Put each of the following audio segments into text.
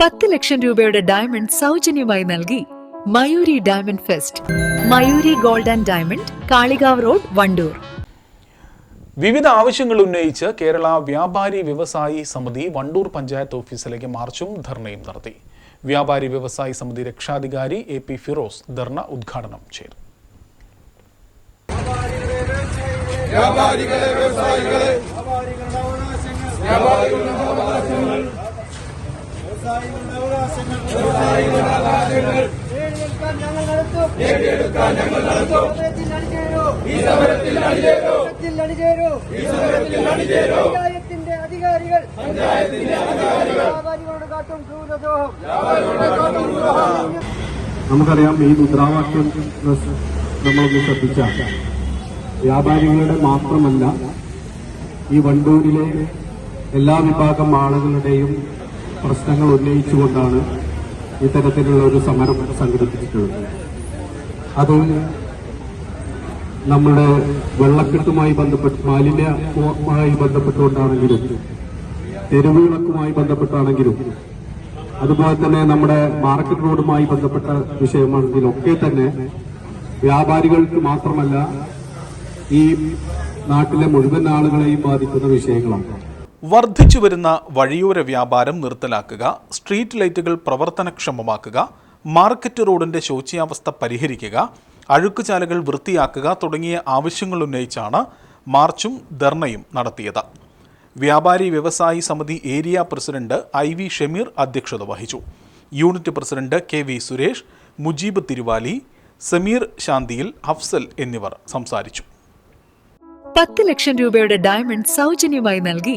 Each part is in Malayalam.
പത്ത് ലക്ഷം രൂപയുടെ ഡയമണ്ട് സൗജന്യമായി നൽകി Mayuri diamond fest Mayuri gold and diamond Kalikavu road Wandoor. വിവിധ ആവശ്യങ്ങൾ ഉന്നയിച്ച് കേരള വ്യാപാരി വ്യവസായി സമിതി വണ്ടൂർ പഞ്ചായത്ത് ഓഫീസിലേക്ക് മാർച്ചും ധർണയും നടത്തി. വ്യാപാരി വ്യവസായി സമിതി രക്ഷാധികാരി എ പി ഫിറോസ് ധർണ ഉദ്ഘാടനം ചെയ്തു. പഞ്ചായത്തിന്റെ അധികാരികൾ പഞ്ചായത്തിന്റെ അധികാരികൾ കാട്ടും ക്രൂരദ്രോഹം നമുക്കറിയാം ഈ മുദ്രാവാക്യം നമ്മളൊന്ന് ശ്രദ്ധിച്ചാൽ വ്യാപാരികളുടെ മാത്രമല്ല ഈ വണ്ടൂരിലെ എല്ലാ വിഭാഗം ആളുകളുടെയും പ്രശ്നങ്ങൾ ഉന്നയിച്ചുകൊണ്ടാണ് ഇത്തരത്തിലുള്ള ഒരു സമരം സംഘടിപ്പിച്ചിട്ടുള്ളത്. അത് നമ്മുടെ വെള്ളക്കെട്ടുമായി ബന്ധപ്പെട്ട് മാലിന്യവുമായി ബന്ധപ്പെട്ടുകൊണ്ടാണെങ്കിലും തെരുവിളക്കുമായി ബന്ധപ്പെട്ടാണെങ്കിലും അതുപോലെ തന്നെ നമ്മുടെ മാർക്കറ്റ് റോഡുമായി ബന്ധപ്പെട്ട വിഷയമാണെങ്കിലും ഒക്കെ തന്നെ വ്യാപാരികൾക്ക് മാത്രമല്ല ഈ നാട്ടിലെ മുഴുവൻ ആളുകളെയും ബാധിക്കുന്ന വിഷയങ്ങളാണ്. വർദ്ധിച്ചു വരുന്ന വഴിയോര വ്യാപാരം നിർത്തലാക്കുക സ്ട്രീറ്റ് ലൈറ്റുകൾ പ്രവർത്തനക്ഷമമാക്കുക മാർക്കറ്റ് റോഡിന്റെ ശോച്യാവസ്ഥ പരിഹരിക്കുക അഴുക്കുചാലുകൾ വൃത്തിയാക്കുക തുടങ്ങിയ ആവശ്യങ്ങൾ ഉന്നയിച്ചാണ് മാർച്ചും ധർണയും നടത്തിയത്. വ്യാപാരി വ്യവസായി സമിതി area president I V Shameer അധ്യക്ഷത വഹിച്ചു. Unit president K V Suresh Mujeeb Thiruvali Sameer ശാന്തിയിൽ Afsal എന്നിവർ സംസാരിച്ചു. പത്ത് ലക്ഷം രൂപയുടെ ഡയമണ്ട് സൗജന്യമായി നൽകി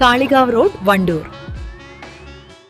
Kalikavu road Wandoor.